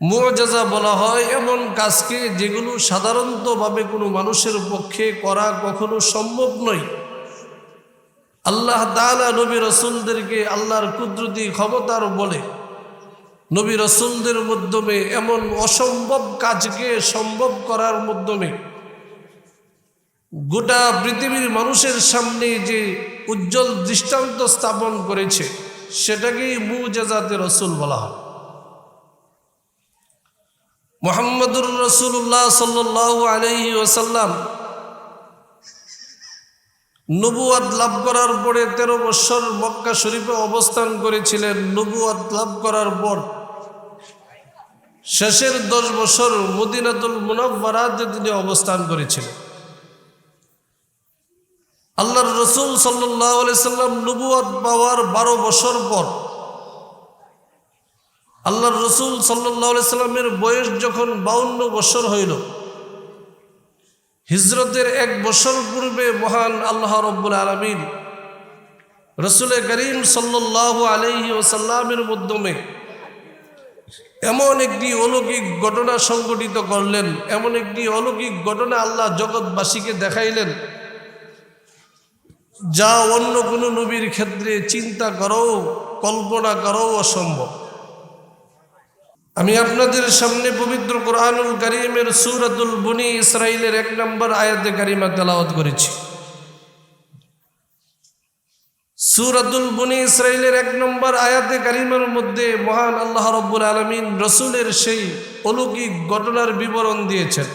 মুআজাজা বলা হয়, এমন কাজকে যেগুলো সাধারণতভাবে কোনো মানুষের পক্ষে করা কখনো সম্ভব নয়। আল্লাহ তাআলা নবী রসুলদেরকে আল্লাহর কুদরতি ক্ষমতার বলে, নবী রসুলদের মাধ্যমে এমন অসম্ভব কাজকে সম্ভব করার মাধ্যমে গোটা পৃথিবীর মানুষের সামনে যে উজ্জ্বল দৃষ্টান্ত স্থাপন করেছে, সেটাকেই মুজাজাতে রসুল বলা হয়। মোহাম্মদুর রসুল্লাহ সাল্লাহ আলহি ওসাল্লাম নবুয়াদ লাভ করার পরে তেরো বৎসর মক্কা শরীফে অবস্থান করেছিলেন। নবুয়াদ লাভ করার পর শেষের দশ বছর মদিনাতুল মুনাফারাতে তিনি অবস্থান করেছিলেন। আল্লাহর রসুল সাল্লাহ সাল্লাম নবুয়াদ পাওয়ার বারো বছর পর আল্লাহর রসুল সাল্লাহ সাল্লামের বয়স যখন বাউন্ন বছর হইল, হিজরতের এক বছর পূর্বে মহান আল্লাহ রব্বুল আলমিন রসুলের করিম সাল্লাহ আলহি ওসাল্লামের মাধ্যমে এমন একটি অলৌকিক ঘটনা সংঘটিত করলেন, এমন একটি অলৌকিক ঘটনা আল্লাহ জগৎবাসীকে দেখাইলেন, যা অন্য কোনো নবীর ক্ষেত্রে চিন্তা করো কল্পনা করো অসম্ভব। আমি আপনাদের সামনে পবিত্র কোরআনুল করিমের সুরাতুল বুনি ইসরায়েলের এক নম্বর আয়াতে কারিমা তেলাওয়াত করেছি। সুরাতুল বুনি ইসরায়েলের এক নম্বর আয়াতে কারিমার মধ্যে মহান আল্লাহ রব্বুল আলমিন রসুলের সেই অলৌকিক ঘটনার বিবরণ দিয়েছেন।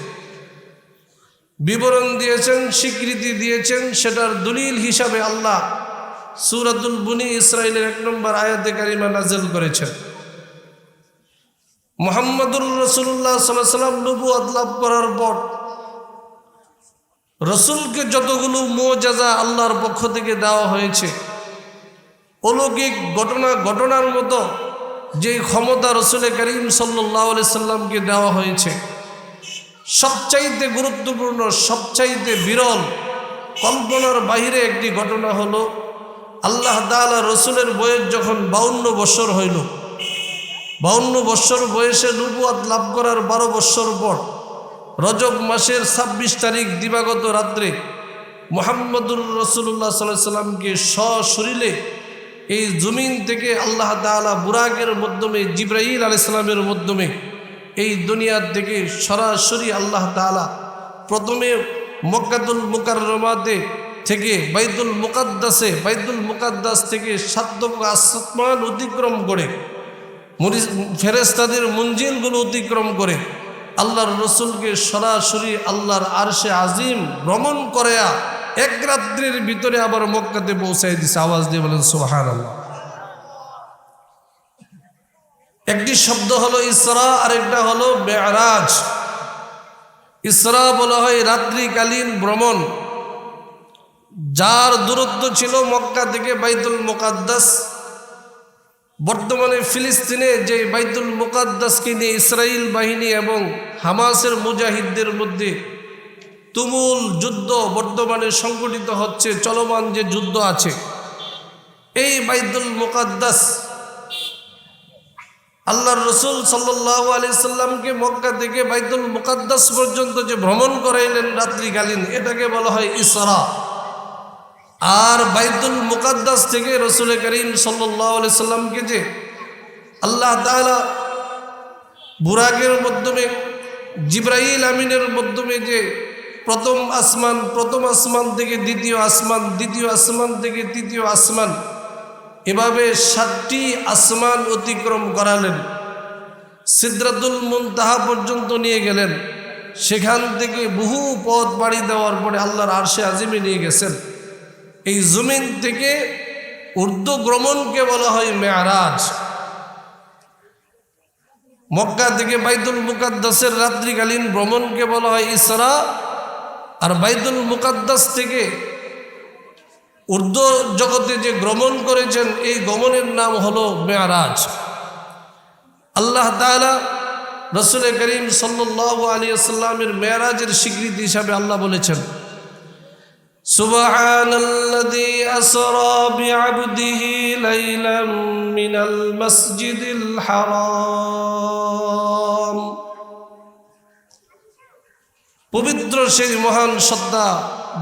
বিবরণ দিয়েছেন, স্বীকৃতি দিয়েছেন, সেটার দলিল হিসাবে আল্লাহ সুরাতুল বুনি ইসরায়েলের এক নম্বর আয়াতে কারিমা নাজেল করেছেন। মোহাম্মদুর রসুল্লাহ সাল্লাম নবু লাভ করার পর রসুলকে যতগুলো মোজাজা আল্লাহর পক্ষ থেকে দেওয়া হয়েছে, অলৌকিক ঘটনা, ঘটনার মতো যে ক্ষমতা রসুলের করিম সাল্লাহ সাল্লামকে দেওয়া হয়েছে, সবচাইতে গুরুত্বপূর্ণ, সবচাইতে বিরল, কল্পনার বাহিরে একটি ঘটনা হলো, আল্লাহ তালা রসুলের বয়স যখন বাউন্ন বছর হইল বাউন্ন বৎসর বয়সে নবুয়াত লাভ করার বারো বৎসর পর রজব মাসের ছাব্বিশ তারিখ দিবাগত রাত্রে মোহাম্মদুর রসুল্লাহ সাল্লাহ সাল্লামকে সশরীরে এই জমিন থেকে আল্লাহ তালা বুরাকের মাধ্যমে জিব্রাহিল আলাইসালামের মাধ্যমে এই দুনিয়ার থেকে সরাসরি আল্লাহ তালা প্রথমে মক্কাতুল মুকাররমাতে থেকে বাইদুল মুকাদ্দাসে বাইদুল মুকাদ্দাস থেকে সাতক আসমান অতিক্রম করে ফেরেস্তাদের মঞ্জিলগুলো অতিক্রম করে আল্লাহর রসুলকে সরাসরি আল্লাহর আরশে আজিম ভ্রমণ করে এক রাত্রির ভিতরে আবার মক্কাতে পৌঁছাই দিছে। আওয়াজ দিয়ে বলেন সোহান একটি শব্দ হলো ইসরা, আরেকটা হলো বেআরাজ ইসরা বলা হয় রাত্রিকালীন ভ্রমণ। যার দূরত্ব ছিল মক্কা থেকে বাইতুল মোকাদ্দাস বর্তমানে ফিলিস্তিনে যে বাইতুল মুকাদ্দাসকে নিয়ে ইসরায়েল বাহিনী এবং হামাসের মুজাহিদদের মধ্যে তুমুল যুদ্ধ বর্তমানে সংগঠিত হচ্ছে, চলমান যে যুদ্ধ আছে। এই বাইতুল মুকাদ্দাস আল্লাহর রসুল সাল্লাহ আলি সাল্লামকে মক্কা থেকে বাইতুল মুকাদ্দাস পর্যন্ত যে ভ্রমণ করাইলেন রাত্রিকালীন, এটাকে বলা হয় ইসরা। আর বাইতুল মুকাদ্দাস থেকে রসুল করিম সাল্লি সাল্লামকে যে আল্লাহ তালা বুরাকের মাধ্যমে জিব্রাহিল আমিনের মাধ্যমে যে প্রথম আসমান প্রথম আসমান থেকে দ্বিতীয় আসমান দ্বিতীয় আসমান থেকে তৃতীয় আসমান, এভাবে সাতটি আসমান অতিক্রম করালেন, সিদ্রাতুল মুনতাহা পর্যন্ত নিয়ে গেলেন, সেখান থেকে বহু পথ বাড়ি দেওয়ার পরে আল্লাহর আরশে আজিমে নিয়ে গেছেন। এই জমিন থেকে উর্দু গ্রমণকে বলা হয় মেয়ারাজ। মক্কা থেকে বাইতুল মুকাদ্দাসের রাত্রিকালীন ভ্রমণকে বলা হয় ইসরা। আর বাইতুল মুকাদ্দাস থেকে উর্দু জগতে যে ভ্রমণ করেছেন, এই গমনের নাম হলো মেয়ারাজ। আল্লাহ তালা রসুল করিম সাল্লাহ আলী আসাল্লামের মেয়ারাজের স্বীকৃতি হিসাবে আল্লাহ বলেছেন سبحان الذي أسرى بعبده ليلا من المسجد الحرام পবিত্র সেই মহান সত্তা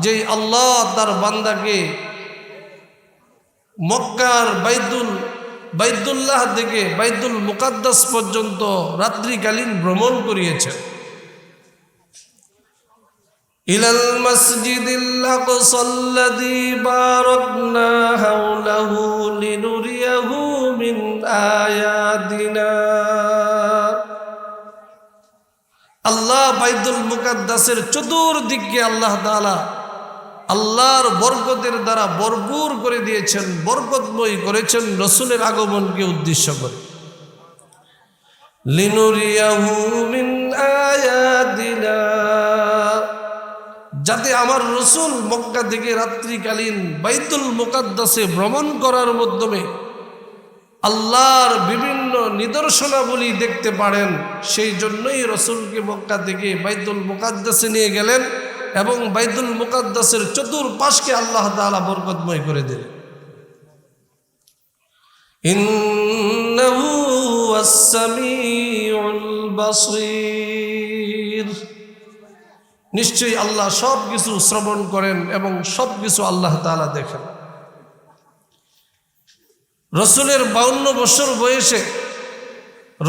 যেই আল্লাহ তার বান্দাকে মক্কার বাইদুল বাইদুল্লাহ থেকে বাইদুল মুকাদ্দাস পর্যন্ত রাত্রিকালীন ভ্রমণ করিয়েছেন। إلى المسجد الأقصى الذي باركنا حوله لنريه من آياتنا আল্লাহ বাইদুল মুকাদ্দাসের চতুর্দিকে আল্লাহ তাআলা আল্লাহর বরকতের দ্বারা ভরপুর করে দিয়েছেন বরকতময় করেছেন রসুলের আগমনকে উদ্দেশ্য করে লিনুরিয়াহু মিন আয়াতিনা যাতে আমার রসুল মক্কা থেকে রাত্রিকালীন বাইতুল মোকাদ্দাসে ভ্রমণ করার মাধ্যমে আল্লাহর বিভিন্ন নিদর্শনাবলী দেখতে পারেন, সেই জন্যই রসুলকে মক্কা থেকে বাইতুল মোকাদ্দাসে নিয়ে গেলেন এবং বাইতুল মোকাদ্দাসের চতুর্পাশকে আল্লাহ তাআলা বরকতময় করে দিলেন। ইন্নাহু আস-সামিউল বাসীর। নিশ্চয়ই আল্লাহ সব কিছু শ্রবণ করেন এবং সব কিছু আল্লাহ তাআলা দেখেন। রসুলের বাউন্ন বছর বয়সে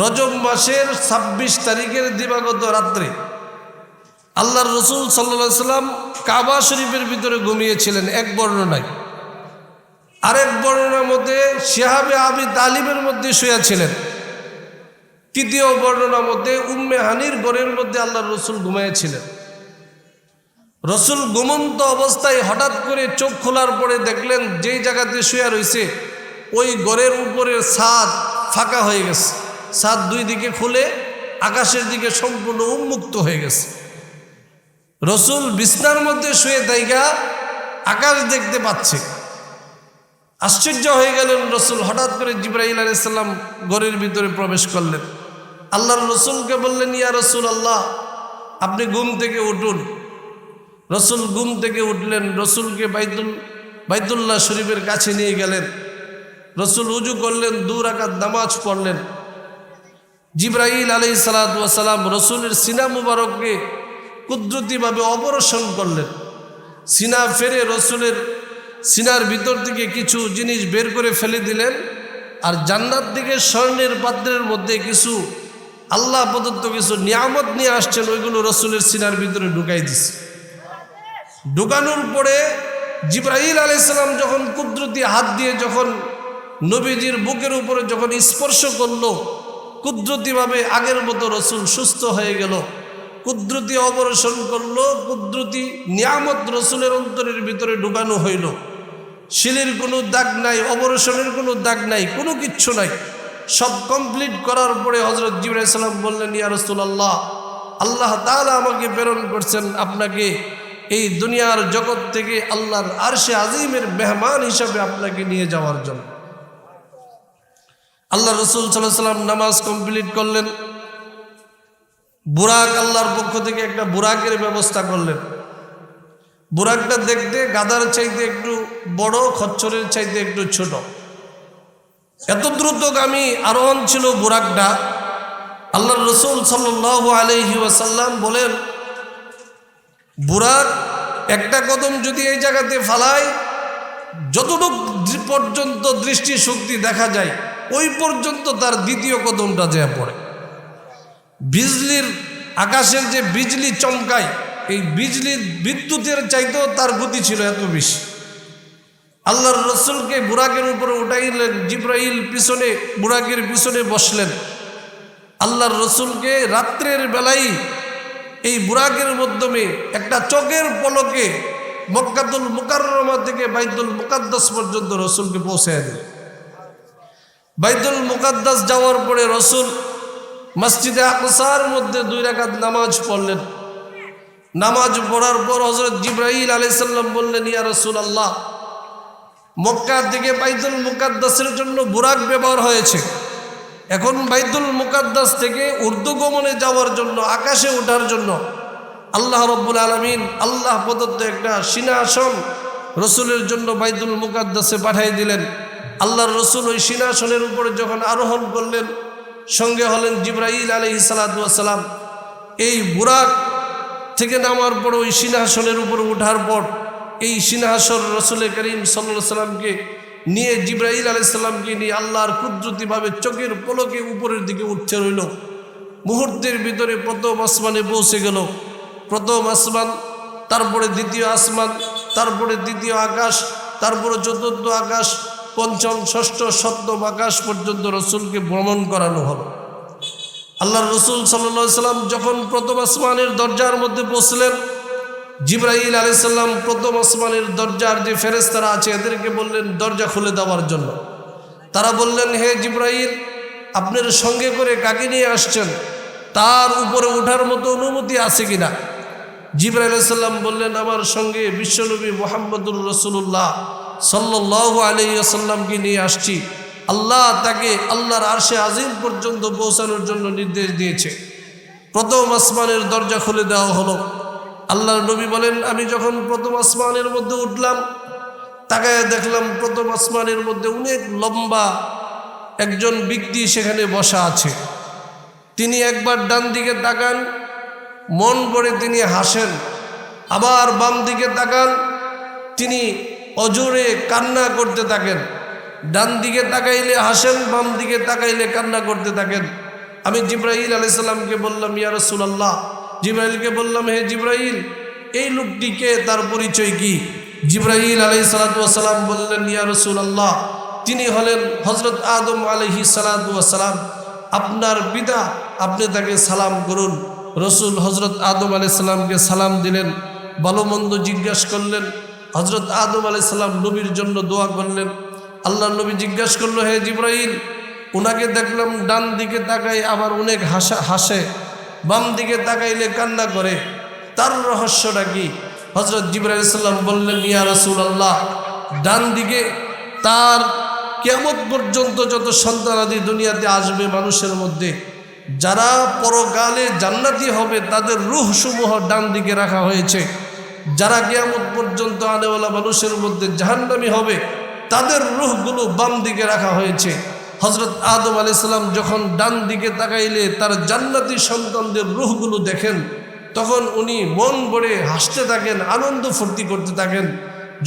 রজব মাসের ২৬ তারিখের দিবাগত রাত্রে আল্লাহর রসুল সাল্লা সাল্লাম কাবা শরীফের ভিতরে ঘুমিয়েছিলেন, এক বর্ণনায়। আরেক বর্ণনার মধ্যে শেহাবে আবি তালিমের মধ্যে শুয়েছিলেন। তৃতীয় বর্ণনার মধ্যে উম্মে হানির গড়ের মধ্যে আল্লাহর রসুল ঘুমিয়েছিলেন রসুল ঘুমন্ত অবস্থায় হঠাৎ করে চোখ খোলার পরে দেখলেন যেই জায়গাতে শুয়ে রয়েছে ওই গড়ের উপরের ছাদ ফাঁকা হয়ে গেছে। ছাদ দুই দিকে খুলে আকাশের দিকে সম্পূর্ণ উন্মুক্ত হয়ে গেছে। রসুল বিছনার মধ্যে শুয়ে দাইগা আকাশ দেখতে পাচ্ছে। আশ্চর্য হয়ে গেলেন রসুল, হঠাৎ করে জিব্রাহিল আলাইসাল্লাম গড়ের ভিতরে প্রবেশ করলেন। আল্লাহর রসুলকে বললেন, ইয়া রসুল আল্লাহ আপনি ঘুম থেকে উঠুন। রসুল গুম থেকে উঠলেন, রসুলকে বাইতুল, বাইতুল্লাহ শরীফের কাছে নিয়ে গেলেন। রসুল উজু করলেন, দু রাকাত নামাজ পড়লেন। জিব্রাহিল আলাই সালাম রসুলের সিনা মুবারককে কুদরতিভাবে অপারেশন করলেন। সিনা ফেরে রসুলের সিনার ভিতর থেকে কিছু জিনিস বের করে ফেলে দিলেন আর জান্নাত থেকে স্বর্ণের পাত্রের মধ্যে কিছু আল্লাহ প্রদত্ত কিছু নিয়ামত নিয়ে আসছেন, ওইগুলো রসুলের সিনার ভিতরে ঢুকাই দিছে। ঢুকানোর পরে জিব্রাহিল আলাইসালাম যখন কুদরতি হাত দিয়ে যখন নবীজির বুকের উপরে যখন স্পর্শ করল, কুদরতিভাবে আগের মতো রসুল সুস্থ হয়ে গেল। কুদরতি অপারেশন করল, কুদরতি নিয়ামত রসুলের অন্তরের ভিতরে ঢুকানো হইল। শিলের কোনো দাগ নাই, অপারেশনের কোনো দাগ নাই, কোনো কিচ্ছু নাই। সব কমপ্লিট করার পরে হজরত জিবরাইসাল্লাম বললেন, ইয়া রসুল্লাহ আল্লাহ তাহলে আমাকে প্রেরণ করছেন আপনাকে এই দুনিয়ার জগৎ থেকে আল্লাহর আরশে আজিমের মেহমান হিসাবে আপনাকে নিয়ে যাওয়ার জন্য। আল্লাহ রসুল সাল্লাম নামাজ কমপ্লিট করলেন। বুরাক আল্লাহর পক্ষ থেকে একটা বুরাকের ব্যবস্থা করলেন। বুরাকটা দেখতে, গাদার চাইতে একটু বড়, খচ্চরের চাইতে একটু ছোট। এত দ্রুতগামী আরোহণ ছিল বুরাকটা। আল্লাহ রসুল সাল্লাহ আলহি ওয়াসাল্লাম বলেন বুরাক একটা কদম যদি এই জায়গাতে ফালায়, যতটুক পর্যন্ত দৃষ্টি শক্তি দেখা যায়, ওই পর্যন্ত তার দ্বিতীয় কদমটা যায় পড়ে। বিজলির আকাশের যে বিজলি চমকায়, এই বিজলি বিদ্যুতের চাইতেও তার গতি ছিল এত বেশি। আল্লাহর রসুলকে বুরাকের উপরে উঠাইলেন, জিব্রাইল পিছনে বুরাকের পিছনে বসলেন। আল্লাহর রসুলকে রাত্রের বেলায় এই বুরাকের মাধ্যমে একটা চোখের পলকে মক্কাতুল মুকাররমা থেকে বাইতুল মুকাদ্দাস পর্যন্ত রসুলকে পৌঁছায় দিল বাইতুল মুকাদ্দাস যাওয়ার পরে রসুল মসজিদে আকসার মধ্যে দুই রাকাত নামাজ পড়লেন। নামাজ পড়ার পর হজরত জিব্রাহিল আলাইসাল্লাম বললেন, ইয়া রসুল আল্লাহ মক্কা থেকে বাইতুল মুকাদ্দাসের জন্য বুরাক ব্যবহার হয়েছে। এখন বাইদুল মুকাদ্দাস থেকে উর্দু গমনে যাওয়ার জন্য, আকাশে ওঠার জন্য আল্লাহ রব্বুল আলমিন আল্লাহ প্রদত্ত একটা সিনাসন রসুলের জন্য বাইদুল মুকাদ্দাসে পাঠাই দিলেন। আল্লাহর রসুল ওই সিনাসনের উপরে যখন আরোহণ করলেন, সঙ্গে হলেন জিব্রাইল আলহি সালাতাম এই বুরাক থেকে নামার পর ওই সিংহাসনের উপর ওঠার পর এই সিংহাসন রসুল করিম সাল্লা সাল্লামকে নিয়ে জিব্রাহিল আলাইসাল্লামকে নিয়ে আল্লাহর কুদরতিভাবে চোখের পলকে উপরের দিকে উঠছে রইল। মুহূর্তের ভিতরে প্রথম আসমানে পৌঁছে গেল। প্রথম আসমান, তারপরে দ্বিতীয় আসমান, তারপরে দ্বিতীয় আকাশ, তারপরে চতুর্থ আকাশ, পঞ্চম, ষষ্ঠ, সপ্তম আকাশ পর্যন্ত রসুলকে ভ্রমণ করানো হলো। আল্লাহ রসুল সাল্লা সাল্লাম যখন প্রথম আসমানের দরজার মধ্যে বসলেন জিব্রাহিল আলাইসাল্লাম প্রথম আসমানের দরজার যে ফেরেস্তারা আছে, এদেরকে বললেন, দরজা খুলে দেওয়ার জন্য। তারা বললেন, হে জিব্রাহিল, আপনার সঙ্গে করে কাকে নিয়ে আসছেন? তার উপরে ওঠার মতো অনুমতি আছে কিনা? জিব্রাহিল আলাইসাল্লাম বললেন, আমার সঙ্গে বিশ্বনবী মোহাম্মদুর রসুল্লাহ সাল্লাহ আলী আসাল্লামকে নিয়ে আসছি। আল্লাহ তাকে আল্লাহর আরশে আজিম পর্যন্ত পৌঁছানোর জন্য নির্দেশ দিয়েছে। প্রথম আসমানের দরজা খুলে দেওয়া হলো। আল্লাহর নবী বলেন, আমি যখন প্রথম আসমানের মধ্যে উঠলাম তাকে দেখলাম প্রথম আসমানের মধ্যে অনেক লম্বা একজন ব্যক্তি সেখানে বসা আছে। তিনি একবার ডান দিকে তাকান, মন করে তিনি হাসেন। আবার বাম দিকে তাকান, তিনি অজোরে কান্না করতে থাকেন। ডান দিকে তাকাইলে হাসেন, বাম দিকে তাকাইলে কান্না করতে থাকেন। আমি জিব্রাহিল আলাইসাল্লামকে বললাম, ইয়া রসুলাল্লাহ জিব্রাহিলকে বললাম, হে জিব্রাহিল এই লোকটিকে তার পরিচয় কি? জিব্রাহিল আলাই সালাতাম বললেন, ইয়া রসুলাল্লাহ, তিনি হলেন হজরত আদম আলহি সালাতাম আপনার পিতা, আপনি তাকে সালাম করুন। রসুল হজরত আদম আলাইসাল্লামকে সালাম দিলেন ভালো মন্দ জিজ্ঞাসা করলেন। হজরত আদম আলাইসাল্লাম নবীর জন্য দোয়া করলেন। আল্লাহ নবী জিজ্ঞাসা করল, হে জিব্রাহিল ওনাকে দেখলাম ডান দিকে তাকাই আবার অনেক হাসা, হাসে। বাম দিকে তাকাইলে কান্না করে। তার রহস্যটা কি? হজরত জিব্রাহিসাল্লাম বললেন, ইয়া রসুল আল্লাহ ডান দিকে তার কেমন পর্যন্ত যত সন্তানাদি দুনিয়াতে আসবে মানুষের মধ্যে, যারা পরকালে জান্নাতি হবে, তাদের রুহ সমূহ ডান দিকে রাখা হয়েছে। যারা কেয়ামত পর্যন্ত আনেওয়ালা মানুষের মধ্যে জাহান্নামি হবে, তাদের রুহগুলো বাম দিকে রাখা হয়েছে। হজরত আদম আলাইসাল্লাম যখন ডান দিকে তাকাইলে তার জান্নাতি সন্তানদের রুহগুলো দেখেন, তখন উনি মন ভরে হাসতে থাকেন, আনন্দ ফুর্তি করতে থাকেন।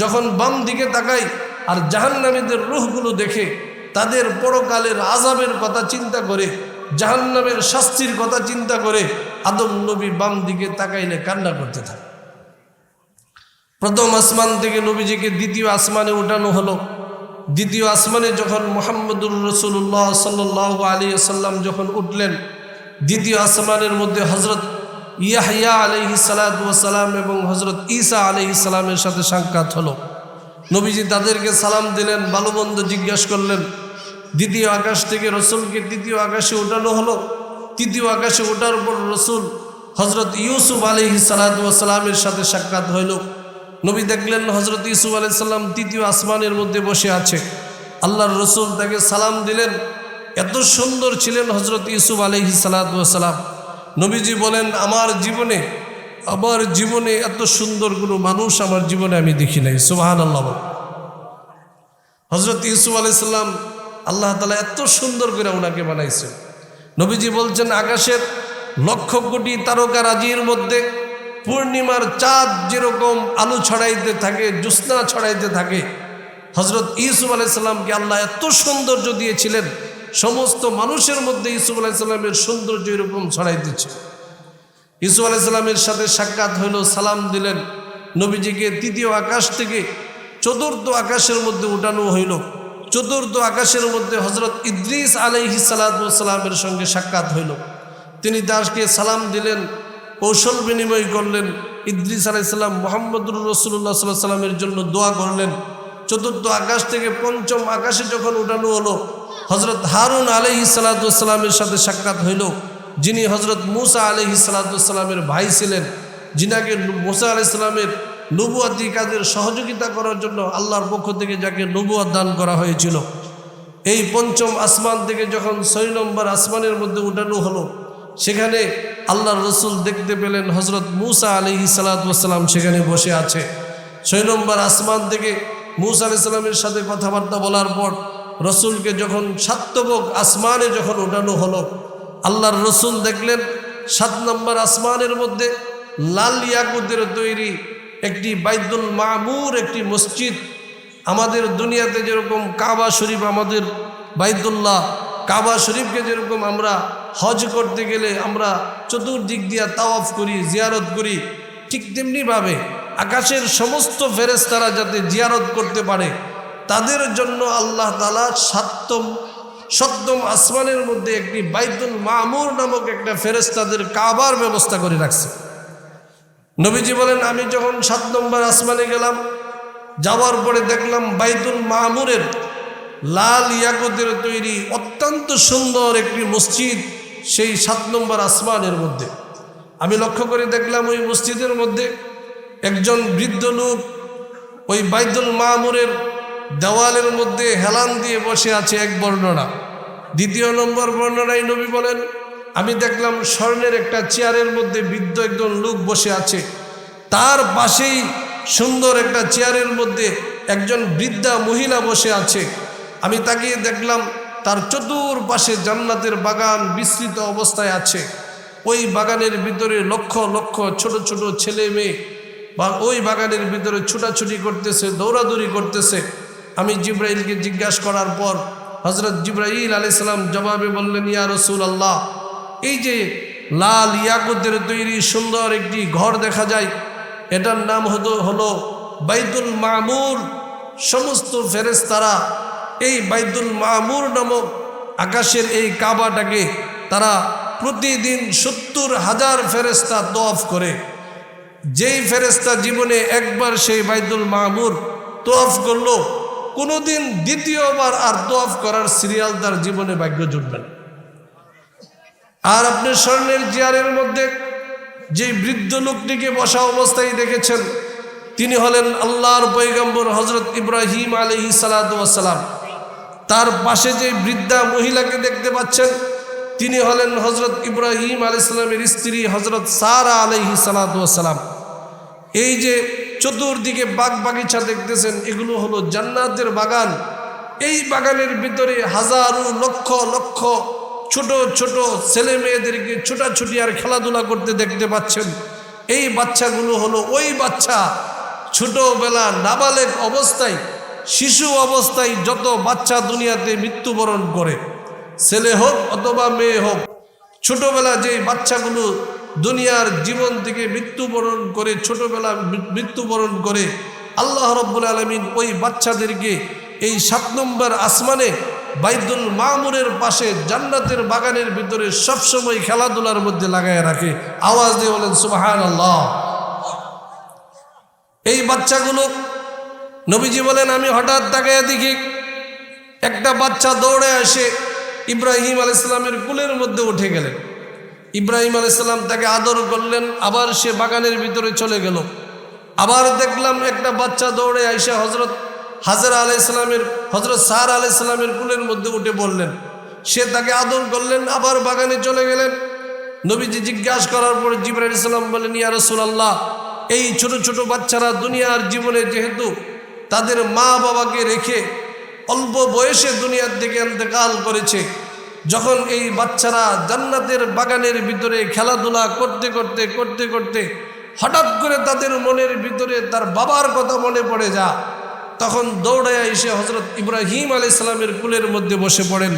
যখন বাম দিকে তাকাই আর জাহান্নামীদের রুহগুলো দেখে, তাদের পরকালের আজাবের কথা চিন্তা করে, জাহান্নামের শাস্তির কথা চিন্তা করে আদম নবী বাম দিকে তাকাইলে কান্না করতে থাকে। প্রথম আসমান থেকে নবীজিকে দ্বিতীয় আসমানে উঠানো হলো। দ্বিতীয় আসমানে যখন মোহাম্মদুর রসুল্লাহ সাল্লাহ আলী আসাল্লাম যখন উঠলেন, দ্বিতীয় আসমানের মধ্যে হজরত ইয়াহিয়া আলহি সালাতাম এবং হজরত ঈসা আলহি সালামের সাথে সাক্ষাৎ হলো। নবীজি তাদেরকে সালাম দিলেন, বালুবন্ধ জিজ্ঞাসা করলেন, দ্বিতীয় আকাশ থেকে রসুলকে তৃতীয় আকাশে ওঠানো হলো? তৃতীয় আকাশে ওঠার পর রসুল হজরত ইউসুফ আলহি সালাতামের সাথে সাক্ষাৎ হইল। নবী দেখলেন হজরত ইসুফ আলাইসাল্লাম তৃতীয় আসমানের মধ্যে বসে আছে। আল্লাহর রসুল তাকে সালাম দিলেন। এত সুন্দর ছিলেন হজরত ইসুফ আলহি সালাতাম নবীজি বলেন, আমার জীবনে আমার জীবনে এত সুন্দর কোনো মানুষ আমার জীবনে আমি দেখি নাই। সুবাহান আল্লাহ হজরত ইসুফ আলাইসাল্লাম আল্লাহ তালা এত সুন্দর করে ওনাকে বানাইছে নবীজি বলছেন, আকাশের লক্ষ কোটি তারকা রাজির মধ্যে পূর্ণিমার চাঁদ যেরকম আলু ছড়াইতে থাকে, জ্যোৎস্না ছড়াইতে থাকে হজরত ইউসুফ আলাইসাল্লামকে আল্লাহ এত সৌন্দর্য দিয়েছিলেন, সমস্ত মানুষের মধ্যে ইউসুফ আলাইসাল্লামের সৌন্দর্য এরকম ছড়াইতেছে। ইউসুফ আলাইসাল্লামের সাথে সাক্ষাৎ হইল, সালাম দিলেন, নবীজিকে তৃতীয় আকাশ থেকে চতুর্থ আকাশের মধ্যে উঠানো হইল। চতুর্থ আকাশের মধ্যে হজরত ইদ্রিস আলহি সালাতামের সঙ্গে সাক্ষাৎ হইল। তিনি দাসকে সালাম দিলেন কৌশল বিনিময় করলেন। ইদ্রিস আলাইসাল্লাম মোহাম্মদুর রসুল্লাহ সাল্লাহ সাল্লামের জন্য দোয়া করলেন। চতুর্থ আকাশ থেকে পঞ্চম আকাশে যখন উঠানো হলো হজরত হারুন আলহি সালাতামের সাথে সাক্ষাৎ হইল। যিনি হজরত মুসা আলহি সালাতামের ভাই ছিলেন, যিনাকে মুসা আলাইসাল্লামের নবুয়াদি কাজের সহযোগিতা করার জন্য আল্লাহর পক্ষ থেকে যাকে নবুয়াদ দান করা হয়েছিল। এই পঞ্চম আসমান থেকে যখন ছয় নম্বর আসমানের মধ্যে উঠানো হলো, সেখানে আল্লাহর রসুল দেখতে পেলেন হজরত মুসা আলহি সালাতাম সেখানে বসে আছে। ছয় নম্বর আসমান থেকে মুসা আলি সাল্লামের সাথে কথাবার্তা বলার পর রসুলকে যখন সাত্তবক আসমানে যখন ওঠানো হলো, আল্লাহর রসুল দেখলেন সাত নম্বর আসমানের মধ্যে লাল ইয়াকুতের তৈরি একটি বাইদুল মামুর, একটি মসজিদ। আমাদের দুনিয়াতে যেরকম কাবা শরীফ, আমাদের বাইদুল্লাহ কাবা শরীফকে যেরকম আমরা হজ করতে গেলে আমরা চতুর্দিক দিয়া তাওয়াফ করি, জিয়ারত করি, ঠিক তেমনিভাবে আকাশের সমস্ত ফেরেস্তারা যাতে জিয়ারত করতে পারে, তাদের জন্য আল্লাহ তালা সাত্তম, সপ্তম আসমানের মধ্যে একটি বাইতুল মামুর নামক একটা ফেরেস্তাদের কাবার ব্যবস্থা করে রাখছে। নবীজি বলেন, আমি যখন সাত নম্বর আসমানে গেলাম, যাওয়ার পরে দেখলাম বাইতুল মামুরের লাল ইয়াকুতের তৈরি অত্যন্ত সুন্দর একটি মসজিদ সেই সাত নম্বর আসমানের মধ্যে। আমি লক্ষ্য করে দেখলাম ওই মসজিদের মধ্যে একজন বৃদ্ধ লোক ওই বাইদুল মামুরের দেওয়ালের মধ্যে হেলান দিয়ে বসে আছে এক বর্ণনা। দ্বিতীয় নম্বর বর্ণনায় নবী বলেন, আমি দেখলাম স্বর্ণের একটা চেয়ারের মধ্যে বৃদ্ধ একজন লোক বসে আছে। তার পাশেই সুন্দর একটা চেয়ারের মধ্যে একজন বৃদ্ধা মহিলা বসে আছে। আমি তাকিয়ে দেখলাম তার চতুর্পাশে জান্নাতের বাগান বিস্তৃত অবস্থায় আছে। ওই বাগানের ভিতরে লক্ষ লক্ষ ছোট ছোট ছেলে মেয়ে বা ওই বাগানের ভিতরে ছুটাছুটি করতেছে, দৌড়াদৌড়ি করতেছে। আমি জিব্রাইলকে জিজ্ঞাসা করার পর হজরত জিব্রাইল আলি সাল্লাম জবাবে বললেন, ইয়া রসুল আল্লাহ এই যে লাল ইয়াকুতের তৈরি সুন্দর একটি ঘর দেখা যায়, এটার নাম হতো, হলো বাইতুল মামুর। সমস্ত ফেরেস্তারা এই বাইদুল মামুর নামক আকাশের এই কাবাটাকে তারা প্রতিদিন সত্তর হাজার ফেরেস্তা তোয়াফ করে। যেই ফেরেস্তা জীবনে একবার সেই বাইদুল মামুর তোয়াফ করল, কোনোদিন দ্বিতীয়বার আর তোয়াফ করার সিরিয়াল তার জীবনে ভাগ্য জুটবে না। আর আপনি স্বর্ণের চেয়ারের মধ্যে যে বৃদ্ধ লোকটিকে বসা অবস্থায় দেখেছেন, তিনি হলেন আল্লাহর পৈগম্বর হজরত ইব্রাহিম আলহি সালাতাম তার পাশে যে বৃদ্ধা মহিলাকে দেখতে পাচ্ছেন, তিনি হলেন হজরত ইব্রাহিম আলি সাল্লামের স্ত্রী হজরত সারা আলহি সালাতাম এই যে চতুর্দিকে বাগ বাগিচা দেখতেছেন, এগুলো হলো জান্নাতের বাগান। এই বাগানের ভিতরে হাজারো লক্ষ লক্ষ ছোট ছোট ছেলে মেয়েদেরকে ছোটাছুটি আর খেলাধুলা করতে দেখতে পাচ্ছেন। এই বাচ্চাগুলো হলো ওই বাচ্চা ছোটবেলা নাবালেক অবস্থায় শিশু অবস্থায় যত বাচ্চা দুনিয়াতে মৃত্যুবরণ করে, ছেলে হোক অথবা মেয়ে হোক, ছোটবেলা যে বাচ্চাগুলো দুনিয়ার জীবন থেকে মৃত্যুবরণ করে, ছোটবেলা মৃত্যুবরণ করে, আল্লাহ রব্বুল আলমিন ওই বাচ্চাদেরকে এই সাত নম্বর আসমানে বাইদুল মামুরের পাশে জান্নাতের বাগানের ভিতরে সবসময় খেলাধুলার মধ্যে লাগায় রাখে। আওয়াজ দিয়ে বলেন সুবাহান আল্লাহ এই বাচ্চাগুলো নবীজি বলেন, আমি হঠাৎ তাকায় দেখি একটা বাচ্চা দৌড়ে আসে ইব্রাহিম আল ইসলামের কুলের মধ্যে উঠে গেলেন। ইব্রাহিম আল ইসলাম তাকে আদর করলেন, আবার সে বাগানের ভিতরে চলে গেল। আবার দেখলাম একটা বাচ্চা দৌড়ে আইসা হজরত হাজার আলাই ইসলামের হজরত সার আলাই ইসলামের কুলের মধ্যে উঠে বললেন সে তাকে আদর করলেন, আবার বাগানে চলে গেলেন। নবীজি জিজ্ঞাসা করার পরে জিবরাইল ইসলাম বলেন ইয়া রসুলাল্লাহ, এই ছোট ছোট বাচ্চারা দুনিয়ার জীবনে যেহেতু তাদের মা বাবাকে রেখে অল্প বয়সে দুনিয়ার দিকে ইন্তেকাল করেছে। যখন এই বাচ্চারা জান্নাতের বাগানের ভিতরে খেলাধুলা করতে করতে করতে করতে হঠাৎ করে তাদের মনের ভিতরে তার বাবার কথা মনে পড়ে যা তখন দৌড়াইয়া এসে হজরত ইব্রাহিম আলি ইসলামের কুলের মধ্যে বসে পড়েন।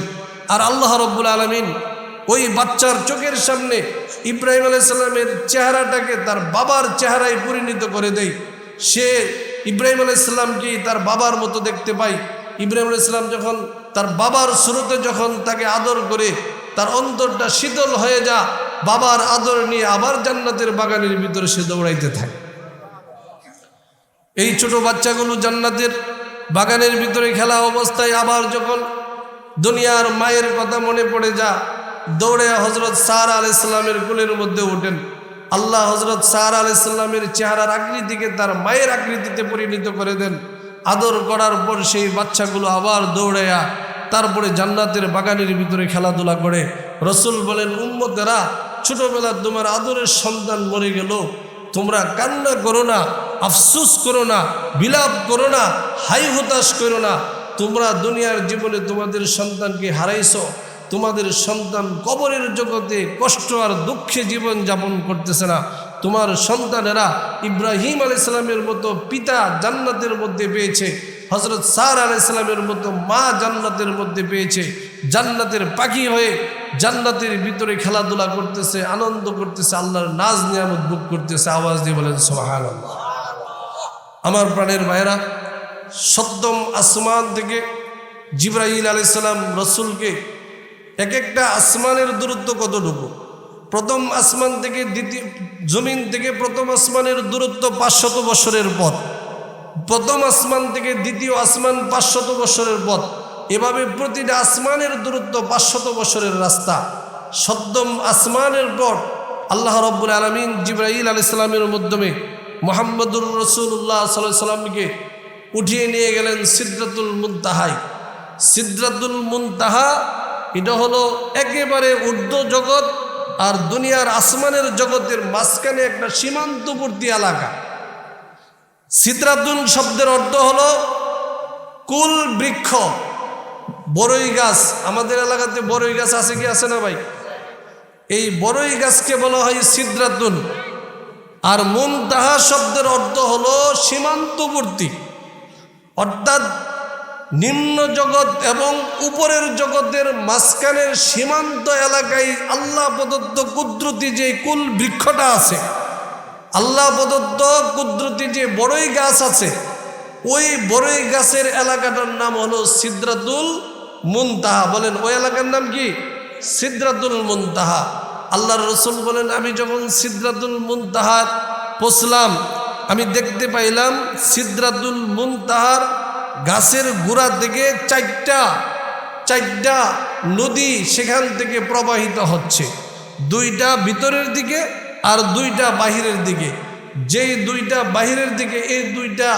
আর আল্লাহ রব্বুল আলমিন ওই বাচ্চার চোখের সামনে ইব্রাহিম আলি আলাইসাল্লামের চেহারাটাকে তার বাবার চেহারায় পরিণত করে দেয়। সে ইব্রাহিম আলাইসাল্লামকে তার বাবার মতো দেখতে পাই? ইব্রাহিম আলাইসাল্লাম যখন তার বাবার স্রোতে যখন তাকে আদর করে, তার অন্তরটা শীতল হয়ে যা, বাবার আদর নিয়ে আবার জান্নাতের বাগানের ভিতরে সে দৌড়াইতে থাকে। এই ছোট বাচ্চাগুলো জান্নাতের বাগানের ভিতরে খেলা অবস্থায় আবার যখন দুনিয়ার মায়ের কথা মনে পড়ে যা, দৌড়ে হজরত সার আল ইসলামের কুলের মধ্যে ওঠেন। আল্লাহ হজরত সার আল ইসলামের চেহারার আকৃতিকে তার মায়ের আকৃতিতে পরিণত করে দেন। আদর করার পর সেই বাচ্চাগুলো আবার দৌড়াইয়া তারপরে জান্নাতের বাগানের ভিতরে খেলাধুলা করে। রসুল বলেন, উম্মতেরা ছোটবেলা তোমার আদরের সন্তান মরে গেল। তোমরা কান্না করো না, আফসুস করো না, বিলাপ করো না, হাই হতাশ করো না। তোমরা দুনিয়ার জীবনে তোমাদের সন্তানকে হারাইছ। তোমাদের সন্তান কবরের জগতে কষ্ট আর দুঃখে জীবন যাপন করতেছে না। তোমার সন্তানেরা ইব্রাহিম আলাইসালামের মতো পিতা জান্নাতের মধ্যে পেয়েছে। হজরত সার আলাইসালামের মতো মা জান্নাতের মধ্যে পেয়েছে। জান্নাতের পাখি হয়ে জান্নাতের ভিতরে খেলাধুলা করতেছে, আনন্দ করতেছে, আল্লাহর নাজ নিয়ামত বুক করতেছে। আওয়াজ দিয়ে বলেন সোহান আমার প্রাণের ভাইরা সপ্তম আসমান থেকে জিব্রাহিল আলাইসাল্লাম রসুলকে এক একটা আসমানের দূরত্ব কতটুকু? প্রথম আসমান থেকে দ্বিতীয়, জমিন থেকে প্রথম আসমানের দূরত্ব পাঁচশত বছরের পথ। প্রথম আসমান থেকে দ্বিতীয় আসমান পাঁচশত বছরের পথ। এভাবে প্রতিটা আসমানের দূরত্ব পাঁচশত বছরের রাস্তা। সপ্তম আসমানের পর আল্লাহ রব্বুল আলমিন জিব্রাহিল আলি সাল্লামের মাধ্যমে মোহাম্মদুর রসুল্লাহ সাল্লাহ সাল্লামকে উঠিয়ে নিয়ে গেলেন সিদ্রাতুল মুনতাহাই। সিদ্রাতুল মুনতাহা এটা হলো একেবারে ঊর্ধ্ব জগৎ আর দুনিয়ার আসমানের জগতের মাঝখানে একটা সীমান্তবর্তী এলাকা। সিদ্রাতুল শব্দের অর্থ হলো কুল বৃক্ষ বড়ই গাছ। আমাদের এলাকাতে বড়ই গাছ আছে কি, আছে না ভাই? এই বড়ই গাছকে বলা হয় সিদ্রাতুন। আর মুন তাহা শব্দের অর্থ হলো সীমান্তবর্তী। অর্থাৎ নিম্ন জগৎ এবং উপরের জগতের মাঝখানের সীমান্ত এলাকায় আল্লাহ প্রদত্ত কুদরতি যে কুল বৃক্ষটা আছে, আল্লাহ প্রদত্ত কুদরতি যে বড়ই গাছ আছে, ওই বড়ই গাছের এলাকাটার নাম হলো সিদ্রাতুল মুনতাহা। বলেন, ওই এলাকার নাম কি? সিদ্রাতুল মুনতাহা। আল্লাহর রসুল বলেন, আমি যখন সিদ্রাতুল মুনতাহার পৌঁছলাম, আমি দেখতে পাইলাম সিদ্রাতুল মুনতাহার গাছের গোড়া থেকে চারটা চারটা নদী সেখান থেকে প্রবাহিত হচ্ছে। দুইটা ভিতরের দিকে আর দুইটা বাহিরের দিকে। যেই দুইটা বাহিরের দিকে, এই দুইটা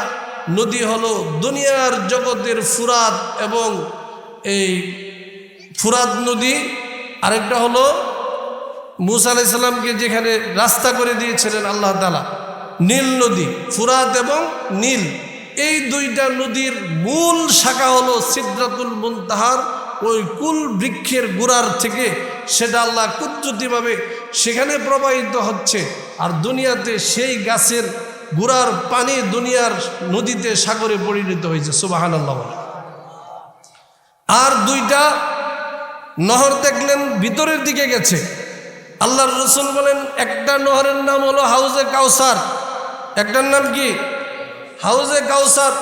নদী হলো দুনিয়ার জগতের ফুরাত এবং এই ফুরাত নদী। আরেকটা হলো মুসা আলাইসাল্লামকে যেখানে রাস্তা করে দিয়েছিলেন আল্লাহ তালা নীল নদী ফুরাত এবং নীল। এই দুইটা নদীর মূল শাখা হলো সিদ্ধাতুল মুনতাহার, ওই কুল বৃক্ষের গোড়ার থেকে। সেটা আল্লাহ কুদ্রতিভাবে সেখানে প্রবাহিত হচ্ছে। আর দুনিয়াতে সেই গাছের গোড়ার পানি দুনিয়ার নদীতে সাগরে পরিণত হয়েছে সুবাহান আল্লাহ আর দুইটা নহর দেখলেন, ভিতরের দিকে গেছে। আল্লাহর রসুল বলেন, একটা নহরের নাম হলো হাউজে কাউসার। একটার নাম কি? হাউজে কাউসার,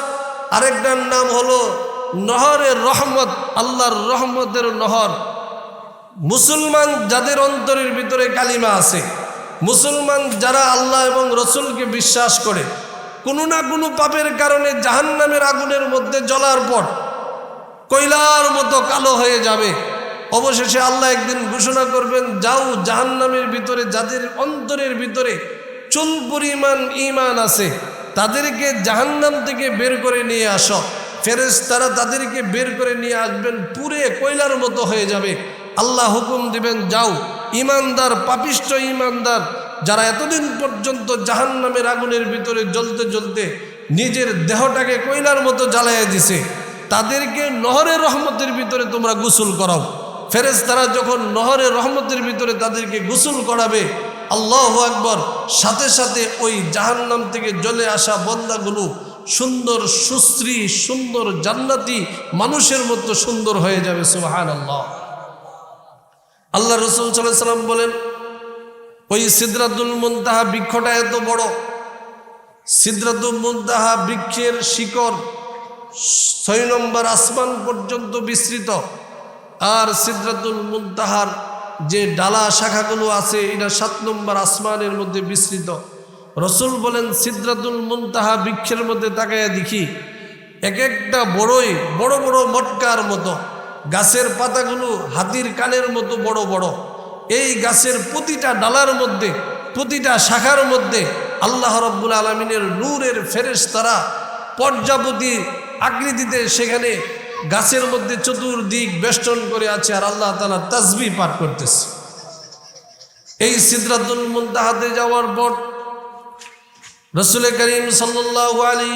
আরেকটার নাম হলো নহরের রহমত, আল্লাহর রহমতের নহর। মুসলমান যাদের অন্তরের ভিতরে কালিমা আছে, মুসলমান যারা আল্লাহ এবং রসুলকে বিশ্বাস করে, কোনো না কোনো পাপের কারণে জাহান্নামের আগুনের মধ্যে জ্বলার পর কয়লার মতো কালো হয়ে যাবে। অবশেষে আল্লাহ একদিন ঘোষণা করবেন, যাও জাহান্নামের ভিতরে, যাদের অন্তরের ভিতরে চুল পরিমাণ ইমান আছে তাদেরকে জাহান্নাম থেকে বের করে নিয়ে আসো। ফেরেস তারা তাদেরকে বের করে নিয়ে আসবেন, পুরে কয়লার মতো হয়ে যাবে। আল্লাহ হুকুম দিবেন, যাও। ইমানদার, পাপিষ্ট ইমানদার, যারা এতদিন পর্যন্ত জাহান্নামের আগুনের ভিতরে জ্বলতে জ্বলতে নিজের দেহটাকে কয়লার মতো জ্বালাইয়া দিছে, তাদেরকে নহরের রহমতের ভিতরে তোমরা গোসল করাও। ফেরেজ তারা যখন নহরের রহমতের ভিতরে তাদেরকে গোসল করাবে আল্লাহ আকবর। সাথে সাথে ওই জাহান্নাম থেকে জ্বলে আসা বন্দাগুলো সুন্দর সুশ্রী, সুন্দর জান্নাতি, মানুষের মতো সুন্দর হয়ে যাবে সুহান আল্লাহ আল্লাহ রসুল সাল্লাহ সাল্লাম বলেন, ওই সিদ্রাতুল মুনতাহা বৃক্ষটা এত বড়। সিদ্রাতুল মুনতাহা বৃক্ষের শিকড় ছয় নম্বর আসমান পর্যন্ত বিস্তৃত। আর সিদ্রাতুল মুনতাহার যে ডালা শাখাগুলো আছে এটা সাত নম্বর আসমানের মধ্যে বিস্তৃত। রসুল বলেন, সিদ্রাতুল মুনতাহা বৃক্ষের মধ্যে তাকাইয়া দেখি, এক একটা বড়ই বড় বড় মটকার মতো। গাছের পাতাগুলো হাতির কানের মতো বড় বড়। এই গাছের প্রতিটা ডালার মধ্যে, প্রতিটা শাখার মধ্যে আল্লাহ রব্বুল আলমিনের নূরের ফেরেশ তারা পর্যাপতি আকৃতিতে সেখানে গাছের মধ্যে চতুর্দিক বেষ্টন করে আছে আর আল্লাহ তালা তাজবি পাঠ করতেছে। এই সিদ্ধাতুল মুন্তাহাতে যাওয়ার পর রসুল করিম সাল্লাহ আলী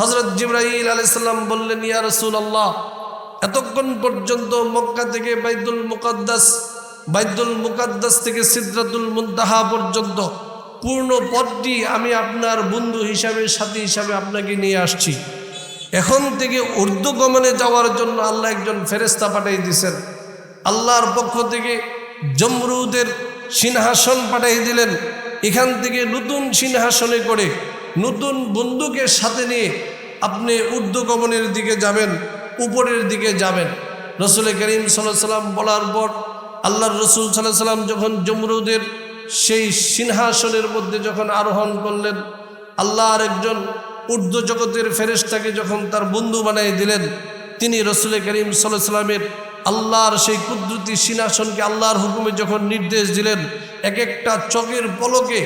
হজরত জিব্রাহিল আলাইসাল্লাম বললেন, ইয়া রসুল আল্লাহ এতক্ষণ পর্যন্ত মক্কা থেকে বাইদুল মুকদ্দাস বাইদুল মুকাদ্দাস থেকে সিদ্রাতুল মুন্তাহা পর্যন্ত পূর্ণ পথটি আমি আপনার বন্ধু হিসাবে, সাথী হিসাবে আপনাকে নিয়ে আসছি। এখন থেকে ঊর্ধ্বগমনে যাওয়ার জন্য আল্লাহ একজন ফেরেস্তা পাঠাই দিয়েছেন আল্লাহর পক্ষ থেকে জমরুদের সিংহাসন পাঠাই দিলেন। এখান থেকে নতুন সিংহাসনে করে নতুন বন্ধুকে সাথে নিয়ে আপনি ঊর্ধ্বগমনের দিকে যাবেন, উপরের দিকে যাবেন। রসুল করিম সাল্লাহ সাল্লাম বলার পর আল্লাহর রসুল সাল্লাহ সাল্লাম যখন জমরুদের সেই সিংহাসনের মধ্যে যখন আরোহণ করলেন, আল্লাহর একজন ঊর্ধ্ব জগতের ফেরেশতাকে যখন তার বন্ধু বানিয়ে দিলেন, তিনি রসুল করিম সাল্লাহ সাল্লামের আল্লাহর সেই কুদরতি সিংহাসনকে আল্লাহর হুকুমে যখন নির্দেশ দিলেন এক একটা চকের পলকে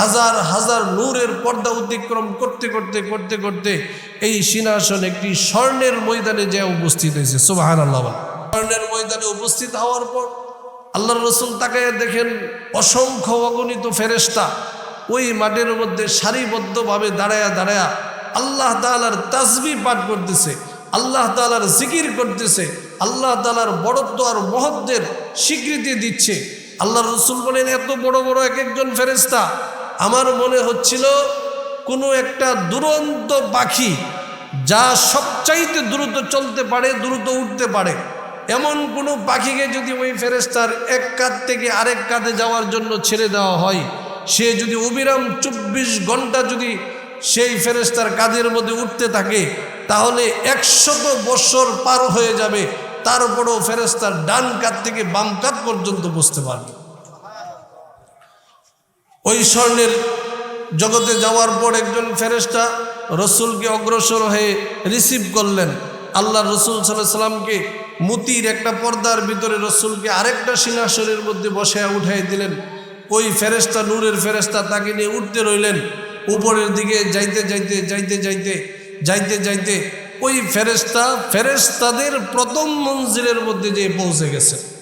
হাজার হাজার নূরের পর্দা অতিক্রম করতে করতে করতে করতে এই সিংহাসন একটি স্বর্ণের ময়দানে যে উপস্থিত হয়েছে। সুবাহান আল্লাহ স্বর্ণের ময়দানে উপস্থিত হওয়ার পর আল্লাহ রসুল তাকে দেখেন, অসংখ্য অগণিত ফেরেস্তা ওই মাঠের মধ্যে সারিবদ্ধভাবে দাঁড়ায়া দাঁড়ায়া আল্লাহ তালার তাজবি পাঠ করতেছে, আল্লাহ তালার জিকির করতেছে, আল্লাহ তালার বড়ত্ব আর মহত্বের স্বীকৃতি দিচ্ছে। আল্লাহ রসুল বলেন, এত বড় বড় এক একজন ফেরেস্তা আমার মনে হচ্ছিল কোনো একটা দুরন্ত পাখি, যা সবচাইতে দ্রুত চলতে পারে, দ্রুত উঠতে পারে। এমন কোনো পাখিকে যদি ওই ফেরেস্তার এক কাত থেকে আরেক কাতে যাওয়ার জন্য ছেড়ে দেওয়া হয় সে যদি অবিরাম চব্বিশ ঘণ্টা যদি সেই ফেরেস্তার কাজের মধ্যে উঠতে থাকে, তাহলে একশত বৎসর পার হয়ে যাবে, তারপরও ফেরেস্তার ডান কাত থেকে বাম কাত পর্যন্ত বসতে পারবে। ওই স্বর্ণের জগতে যাওয়ার পর একজন ফেরেস্তা রসুলকে অগ্রসর হয়ে রিসিভ করলেন। আল্লাহ রসুল সাল্লাহ মুতির একটা পর্দার ভিতরে রসুলকে আরেকটা সিংহাসনের মধ্যে বসে উঠাই দিলেন। ওই ফেরেস্তা নূরের ফেরেস্তা তাকে নিয়ে উঠতে রইলেন। উপরের দিকে যাইতে যাইতে যাইতে যাইতে যাইতে যাইতে ওই ফেরেস্তা ফেরেস্তাদের প্রথম মঞ্জিলের মধ্যে যে পৌঁছে গেছে।